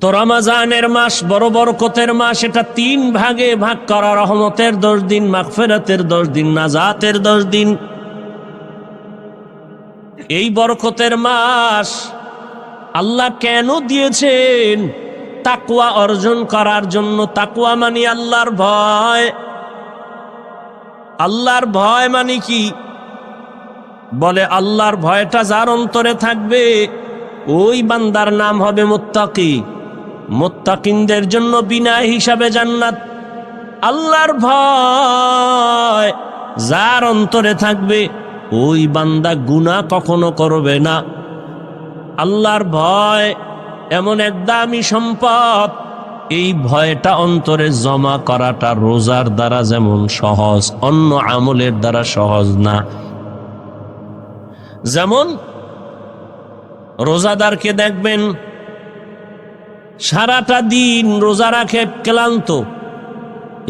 তো রমাজানের মাস, বড় বরকতের মাস, এটা তিন ভাগে ভাগ করা। রহমতের দশ দিন, মাগফেরাতের দশ দিন, নাজাতের দশ দিন। এই বরকতের মাস আল্লাহ কেন দিয়েছেন? তাকুয়া অর্জন করার জন্য। তাকুয়া মানি আল্লাহর ভয়। আল্লাহর ভয় মানে কি? বলে, আল্লাহর ভয়টা যার অন্তরে থাকবে, ওই বান্দার নাম হবে মোত্তাকি। মোত্তাকিনদের জন্য বিনা হিসাবে জান্নাত। আল্লাহর ভয়, যার অন্তরে থাকবে, ওই বান্দা গুণা কখনো করবে না। আল্লাহর ভয় এমন এক দামি সম্পদ, এই ভয়টা অন্তরে জমা করাটা রোজার দ্বারা যেমন সহজ, অন্য আমলের দ্বারা সহজ না। যেমন রোজাদারকে দেখবেন সারাটা দিন রোজা রাখে ক্লান্ত।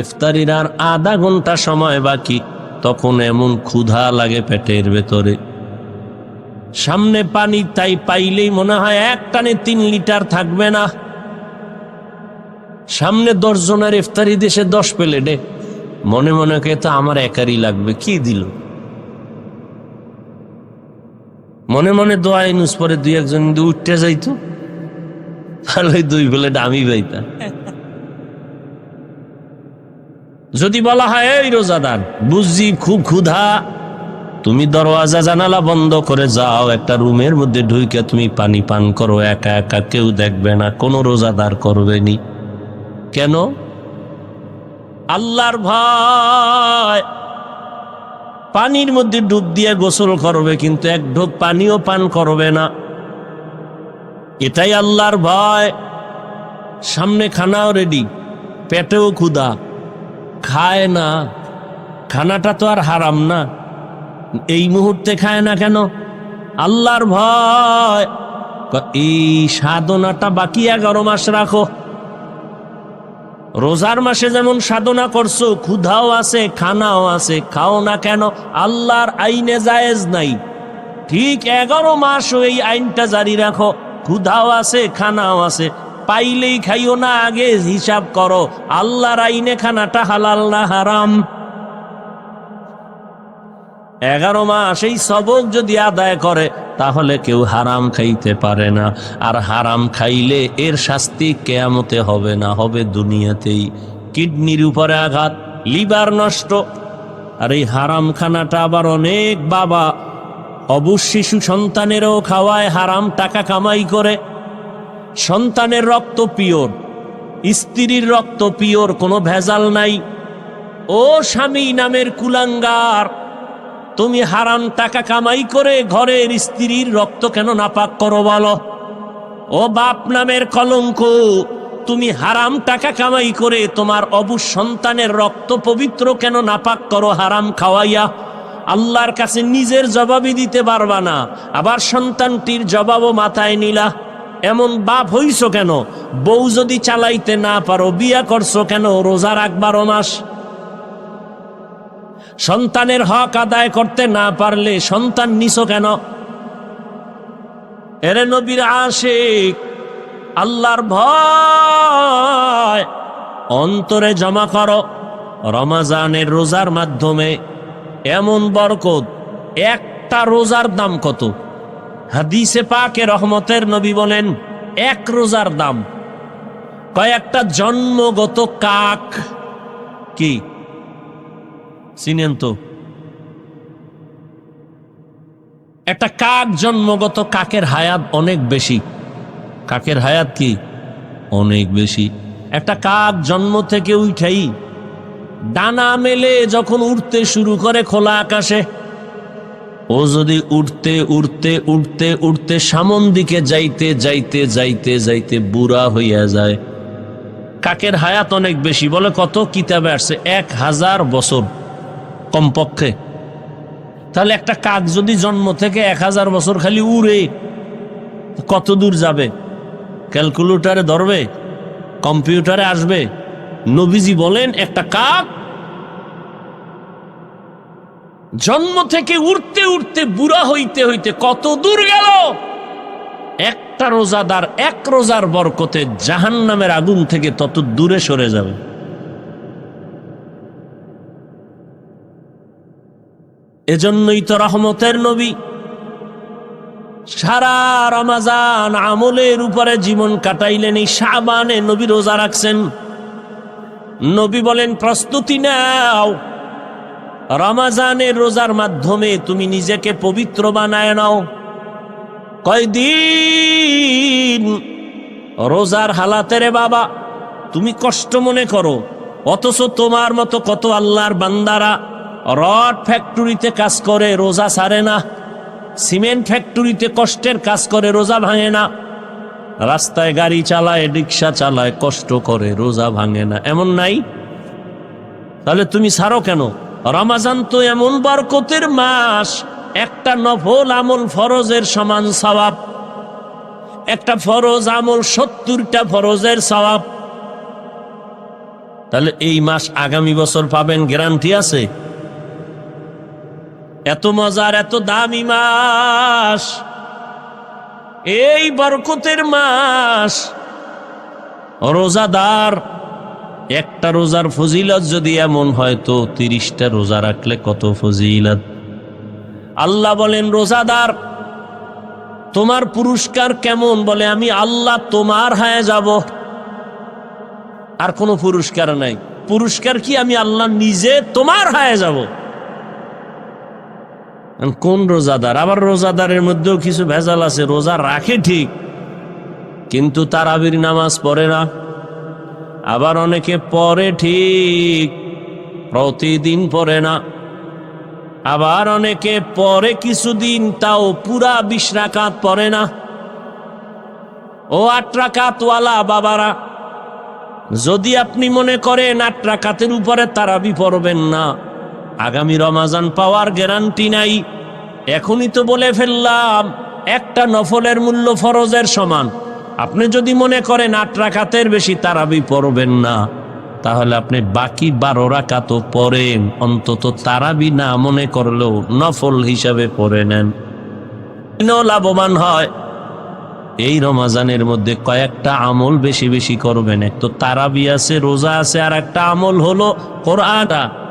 ইফতারির আর আধা ঘণ্টা সময় বাকি, তখন এমন ক্ষুধা লাগে পেটের ভেতরে। সামনে পানি তাই পাইলেই মনে হয় এক টানে তিন লিটার থাকবে না। সামনে দশ জনের ইফতারি দেশে দশ প্লেটে। মনে মনে কে তো আমার একারই লাগবে, কি দিল? মনে মনে দোয়া ইনুস পরে দুই একজন উঠতে যাইতো। তাহলে দুই প্লেট আমি পাইতাম। যদি বলা হয়, এই রোজাদার, বুঝছি খুব ক্ষুধা। তুমি দরওয়াজা জানালা বন্ধ করে যাও, একটা রুমের মধ্যে ঢুকে তুমি পানি পান করো, একা একা কেউ দেখবে না, কোনো রোজাদার করবে নি। কেন? আল্লাহর ভয়। পানির মধ্যে ডুব দিয়ে গোসল করবে, কিন্তু এক ঢোক পানিও পান করবে না। এটাই আল্লাহর ভয়। সামনে খানাও রেডি পেটেও ক্ষুধা। খায় না। খানাটা তো আর হারাম না। এই মুহূর্তে খায় না কেন? আল্লাহর ভয়। এই সাধনাটা বাকি এগারো মাস রাখো। রোজার মাসে যেমন সাধনা করছ, ক্ষুধাও আছে, খানাও আছে, খাও না কেন? আল্লাহর আইনে জায়েজ নাই। ঠিক এগারো মাস এই আইনটা জারি রাখো। ক্ষুধাও আছে, খানাও আছে। পাইলেই খাইও না, আগে হিসাব করো। আল্লাহর আইনে খানাটা হালাল না হারাম? এগারো মাস এই সবক যদি আদায় করে, তাহলে কেউ হারাম খাইতে পারে না। আর হারাম খাইলে এর শাস্তি কেয়ামতে হবে না, হবে দুনিয়াতেই। কিডনির উপরে আঘাত, লিভার নষ্ট। আর এই হারাম খানাটা আবার অনেক বাবা অবুজ শিশু সন্তানেরও খাওয়ায় হারাম টাকা কামাই করে। সন্তানের রক্ত পিওর, স্ত্রীর রক্ত পিওর, কোনো ভেজাল নাই। ও স্বামী নামের কুলাঙ্গার, তুমি হারাম টাকা কামাই করে ঘরের স্ত্রীর রক্ত কেন নাপাক করো বলো? ও বাপ নামের কলঙ্ক, তুমি হারাম টাকা কামাই করে তোমার অবু সন্তানের রক্ত পবিত্র কেন নাপাক করো হারাম খাওয়াইয়া? আল্লাহর কাছে নিজের জবাবই দিতে পারবা না। আবার সন্তানটির জবাবও মাথায় নিলা। এমন বাপ হইছ কেন? বউ যদি চালাইতে না পারো, বিয়া করছ কেন? রোজা রাখবারো মাস। সন্তানের হক আদায় করতে না পারলে সন্তান নিছো কেন? এরে নবীর আশিক, আল্লাহর ভয়। অন্তরে জমা করো। রমাজানের রোজার মাধ্যমে। এমন বরকত, একটা রোজার দাম কত? হাদিসে পাকে রহমতের নবী বলেন, এক রোজার দাম। কয়েকটা জন্মগত কাক কি? চিনেন তো। একটা কাক জন্মগত কাকের হায়াত অনেক বেশি। কাকের হায়াত কি? অনেক বেশি। একটা কাক জন্ম থেকে উঠাই ডানা মেলে যখন উঠতে শুরু করে খোলা আকাশে, ও যদি উঠতে উঠতে উঠতে উঠতে সামন দিকে যাইতে যাইতে যাইতে যাইতে বুড়া হইয়া যায়। কাকের হায়াত অনেক বেশি, বলে কত কিতাবে আসছে? এক হাজার বছর কমপক্ষে। তাহলে একটা কাক যদি জন্ম থেকে এক হাজার বছর খালি উড়ে, কত দূর যাবে? ক্যালকুলেটারে ধরবে? কম্পিউটারে আসবে? নবীজি বলেন, একটা কাক জন্ম থেকে উঠতে উঠতে বুড়া হইতে হইতে কত দূর গেল? একটা রোজাদার এক রোজার বরকতে জাহান নামের আগুন থেকে তত দূরে সরে যাবে। এজন্যই তো রহমতের নবী সারা রমাজান আমলের উপরে জীবন কাটাইলেন, এই সাবানে নবী রোজা রাখছেন। নবী বলেন, প্রস্তুতি নাও। রমাজানের রোজার মাধ্যমে তুমি নিজেকে পবিত্র বানায় নাও। কয়দিন রোজার হালাতে রে বাবা, তুমি কষ্ট মনে করো, অথচ তোমার মতো কত আল্লাহর বান্দারা রড ফ্যাক্টরিতে কাজ করে, রোজা সারে না। সিমেন্ট ফ্যাক্টরিতে কষ্টের কাজ করে, রোজা ভাঙে না। রাস্তায় গাড়ি চালায়, রিক্সা চালায়, কষ্ট করে, রোজা ভাঙে না। এমন নাই? তাহলে তুমি ছাড়ো কেন? রমাজান তো এমন বরকতের মাস। একটা নফল আমল ফরজের সমান সওয়াব। একটা ফরজ আমল সত্তরটা ফরজের সওয়াব। তাহলে এই মাস আগামী বছর পাবেন গ্যারান্টি আছে? এত মজার, এত দামি মাস। এই বরকতের মাস। রোজাদার, একটা রোজার ফজিলত যদি এমন হয় তো তিরিশটা রোজা রাখলে কত ফজিলত? আল্লাহ বলেন, রোজাদার, তোমার পুরস্কার কেমন? বলে, আমি আল্লাহ তোমার হায় যাব। আর কোনো পুরস্কার নাই। পুরস্কার কি আমি আল্লাহ নিজে তোমার হায় যাব? কোন রোজাদার? আবার রোজাদারের মধ্যেও কিছু ভেজাল আছে, রোজা রাখে ঠিক, কিন্তু তারাবির নামাজ পড়ে না। আবার অনেকে পড়ে ঠিক, প্রতিদিন পড়ে না। আবার অনেকে পরে কিছুদিন, তাও পুরা বিশ রাকাত পড়ে না। ও আট রাকাতওয়ালা বাবারা, যদি আপনি মনে করেন আট রাকাতের উপরে তারাবি পড়বেন না। আগামী রমাজান পাওয়ার গ্যারান্টি নাই। এখনই তো বলে ফেললাম, একটা নফলের মূল্য ফরজের সমান। আপনি যদি মনে করেন আট রাকাতের বেশি তারাবি পড়বেন না, তাহলে আপনি বাকি বারো রাকাতও পড়েন। অন্তত তারাবি না মনে করলেও নফল হিসাবে পড়ে নেন। লাভবান হয়। এই রমাজানের মধ্যে কয়েকটা আমল বেশি বেশি করবেন। এক তো তারাবি আছে, রোজা আছে আর একটা আমল হলো কোরআনটা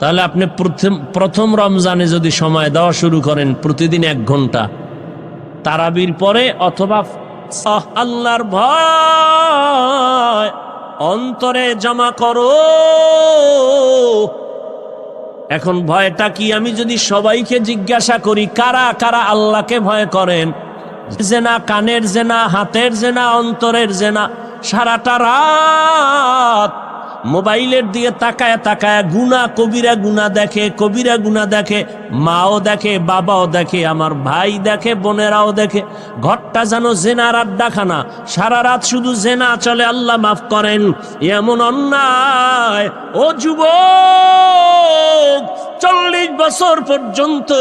তাহলে আপনি প্রথম প্রথম রমজানে যদি সময় দেওয়া শুরু করেন, প্রতিদিন এক ঘণ্টা। তারাবির পরে অথবা আল্লাহর ভয়, অন্তরে জমা করো। এখন ভয়টা কি? আমি যদি সবাইকে জিজ্ঞাসা করি, কারা কারা আল্লাহকে ভয় করেন? জেনা, কানের জেনা, হাতের জেনা, অন্তরের জেনা, সারাটা রাত মোবাইলের দিকে তাকায় তাকায় গুনা কবিরা গুনা দেখে, কবিরা গুনা দেখে, মাও দেখে, বাবাও দেখে, আমার ভাই দেখে, বোনেরাও দেখে। ঘরটা যেন জেনার আড্ডাখানা। সারা রাত শুধু জেনা চলে, আল্লাহ মাফ করেন। এমন অন্যায়। ও যুবক চল্লিশ বছর পর্যন্ত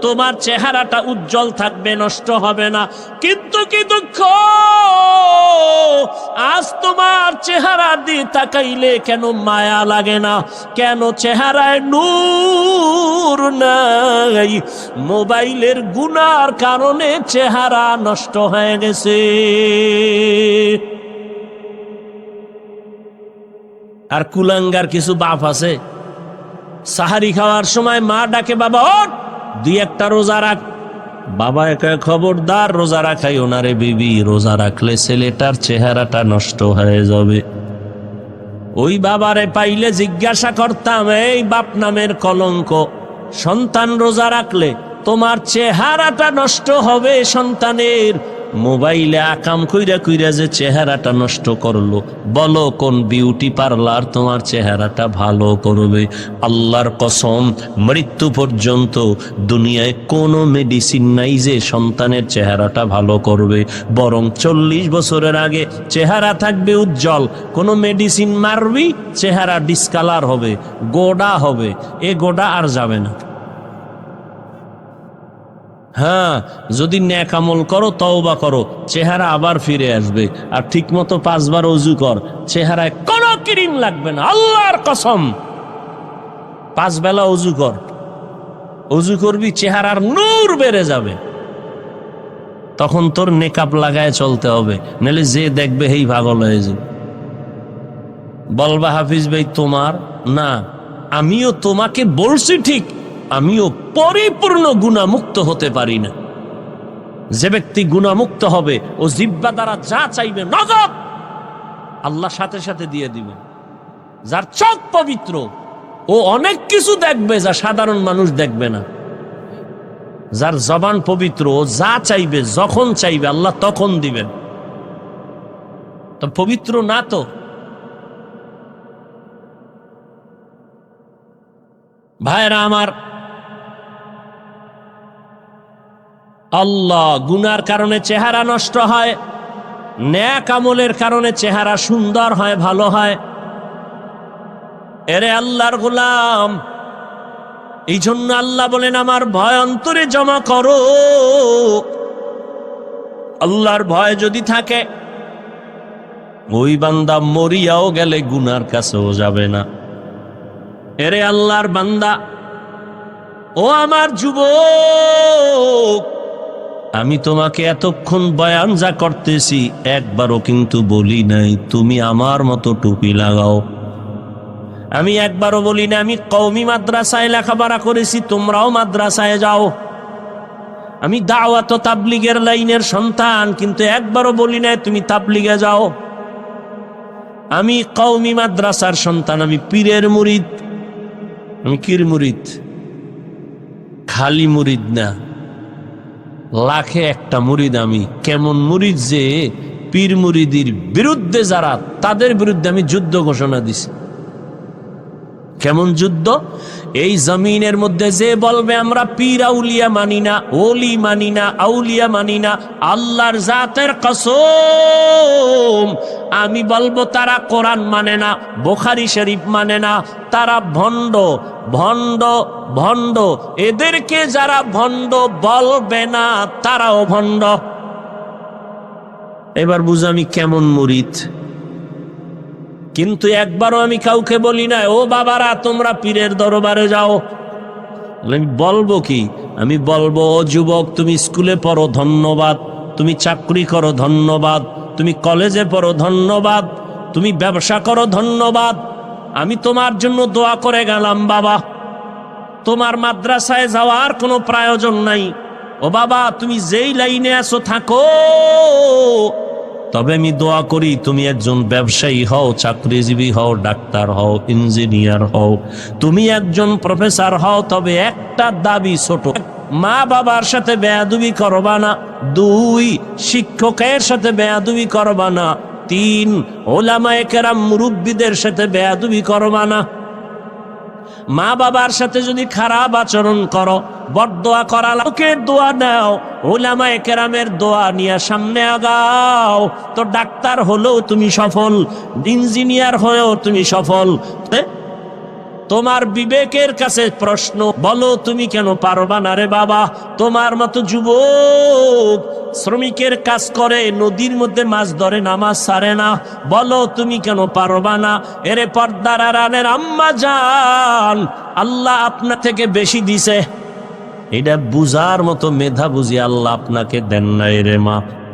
তোমার চেহারাটা উজ্জ্বল থাকবে, নষ্ট হবে না। কিন্তু কি দুঃখ? আজ তোমার চেহারা দিয়ে তাকাইলে কেন মায়া লাগে না? কেন চেহারায় নূর নাই? মোবাইলের গুনার কারণে চেহারা নষ্ট হয়ে গেছে। আর কুলাঙ্গার কিছু বাপ আছে? সাহারি খাওয়ার সময় মা ডাকে, বাবা, ওঠ, দুই একটা রোজা রাখ। বাবা একা, খবরদার, রোজা রাখাই ওনারে বিবি, রোজা রাখলে ছেলেটার চেহারাটা নষ্ট হয়ে যাবে। ওই বাবারে পাইলে জিজ্ঞাসা করতাম, এই বাপ নামের কলঙ্ক, সন্তান রোজা রাখলে তোমার চেহারাটা নষ্ট হবে সন্তানের? মোবাইলে আকাম কইরা কইরা যে চেহারাটা নষ্ট করল। বলো কোন বিউটি পার্লার তোমার চেহারাটা ভালো করবে? আল্লাহর কসম, মৃত্যু পর্যন্ত দুনিয়ায় কোনো মেডিসিন নাই যে সন্তানের চেহারাটা ভালো করবে। বরং চল্লিশ বছরের আগে চেহারা থাকবে উজ্জ্বল। কোনো মেডিসিন মারবি, চেহারা ডিসকালার হবে, গোডা হবে। এ গোডা আর যাবে না। হ্যাঁ যদি ন্যাক আমল করো, তওবা করো, চেহারা আবার ফিরে আসবে। আর ঠিক মতো পাঁচবার অজু কর, চেহারায় কোনো ক্রিম লাগবে না, আল্লাহর কসম। পাঁচ বেলা অজু কর। অজু করবি, চেহারার নূর বেড়ে যাবে। তখন তোর নেকাপ লাগায় চলতে হবে, নাহলে যে দেখবে হেই পাগল হয়ে যাবে। বলবা হাফিজ ভাই, তোমার? না, আমিও তোমাকে বলছি ঠিক। আমিও পরিপূর্ণ গুণামুক্ত হতে পারি না। যে ব্যক্তি গুণামুক্ত হবে, ও জিব্বা দ্বারা যা চাইবে নগদ আল্লাহ সাথে সাথে দিয়ে দিবে। যার চোখ পবিত্র, ও অনেক কিছু দেখবে যা সাধারণ মানুষ দেখবে না। যার জবান পবিত্র, ও যা চাইবে, যখন চাইবে, আল্লাহ তখন দিবেন। তো পবিত্র না তো? ভাইরা আমার আল্লাহ গুনার কারণে চেহারা নষ্ট হয়, ন্যাক আমলের কারণে চেহারা সুন্দর হয়, ভালো হয়। এরে আল্লাহর গোলাম এই জন্য আল্লাহ বলেন, আমার ভয় অন্তরে জমা করো। আল্লাহর ভয় যদি থাকে, ওই বান্দা মরিয়াও গেলে গুনার কাছেও যাবে না। এরে আল্লাহর বান্দা, ও আমার যুবক আমি তোমাকে এতক্ষণ বয়ান যা করতেছি, একবারও কিন্তু বলি নাই, তুমি আমার মতো টুপি লাগাও। আমি একবারও বলি না আমি কৌমি মাদ্রাসায় লেখাপড়া করেছি, তোমরাও মাদ্রাসায় যাও। আমি দাওয়াত তাবলিগের লাইনের সন্তান, কিন্তু একবারও বলি না তুমি তাবলিগে যাও। আমি কৌমি মাদ্রাসার সন্তান, আমি পীরের মুরিদ। আমি কির মুরিদ? খালি মুরিদ না। লাখে একটা মুরিদ আমি। কেমন মুরিদ যে পীর মুরিদির বিরুদ্ধে যারা, তাদের বিরুদ্ধে আমি যুদ্ধ ঘোষণা দিছি। কেমন যুদ্ধ? এই জমিনের মধ্যে যে বলবে, আমরা পীর, আউলিয়া মানি না, ওলি মানি না, আউলিয়া মানি না, আল্লাহর জাতের কসম। আমি বলব, তারা কোরআন মানে না, বোখারি শরীফ মানে না, তারা ভণ্ড ভণ্ড ভণ্ড। এদেরকে যারা ভণ্ড বলবে না, তারাও ভণ্ড। এবার বুঝ আমি কেমন মুরিদ। কিন্তু একবারও আমি কাউকে বলি না, ও বাবারা, তোমরা পীরের দরবারে যাও। আমি বলব কি? আমি বলব, ও যুবক, তুমি স্কুলে পড়ো, ধন্যবাদ। তুমি চাকরি করো, ধন্যবাদ। তুমি কলেজে পড়ো, ধন্যবাদ। তুমি ব্যবসা করো, ধন্যবাদ। আমি তোমার জন্য দোয়া করে গেলাম, বাবা। তোমার মাদ্রাসায় যাওয়ার কোনো প্রয়োজন নাই। ও বাবা, তুমি যেই লাইনে আছো, থাকো। তবে আমি দোয়া করি তুমি একজন ব্যবসায়ী হও, চাকরিজীবী হও, ডাক্তার হও, ইঞ্জিনিয়ার হও। তুমি একজন প্রফেসর হও, তবে একটা দাবি ছোট। মা বাবার সাথে বেয়াদুবি করবা না। দুই, শিক্ষকের সাথে বেয়াদুবি করবা না। তিন, ওলামায়ে কেরাম মুরব্বীদের সাথে বেয়াদুবি করবা না। মা বাবার সাথে যদি খারাপ আচরণ করো বরদোয়া করা লোকে দোয়া নাও ওলামায় কেরামের দোয়া নিয়ে সামনে আগাও তো ডাক্তার হলেও তুমি সফল, ইঞ্জিনিয়ার হয়েও তুমি সফল? তোমার বিবেকের কাছে প্রশ্ন, বলো তুমি কেন পারবা না রে বাবা? তোমার মতো যুবক শ্রমিকের কাজ করে, নদীর মধ্যে মাছ ধরে, নামাজ সারে না। বলো তুমি কেন পারবা না? এরে পর্দার আরানের আম্মা যান আল্লাহ আপনা থেকে বেশি দিছে। এটা বুঝার মতো মেধা বুঝি আল্লাহ আপনাকে দেন না রে মা।